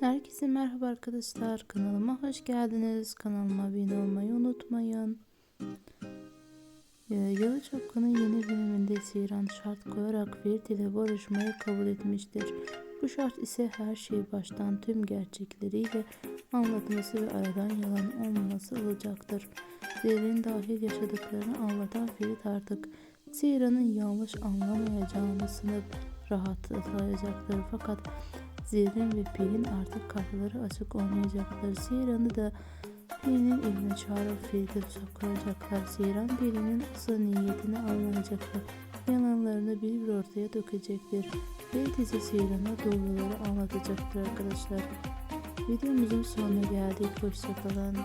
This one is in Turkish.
Herkese merhaba arkadaşlar. Kanalıma hoş geldiniz. Kanalıma abone olmayı unutmayın. Ee, Yalı Çapkın'ın yeni bölümünde Siran şart koyarak Ferit ile barışmayı kabul etmiştir. Bu şart ise her şeyi baştan tüm gerçekleriyle anlatması ve aradan yalan olmaması olacaktır. Zerrin dahil yaşadıklarını anlatan Ferit artık Siran'ın yanlış anlamayacağını sınıf rahatlayacaktır. Fakat Zerrin ve Pelin artık kartları açık oynayacaklar. Siran'ı da Pelin'in eline çağırıp Ferit'e sokacaklar. Siran Pelin'in asıl niyetini anlayacaklar. Yalanlarını bir bir ortaya dökecektir. Ferit ise Siran'a doğruları anlatacaktır arkadaşlar. Videomuzun sonuna geldik. Hoşçakalın.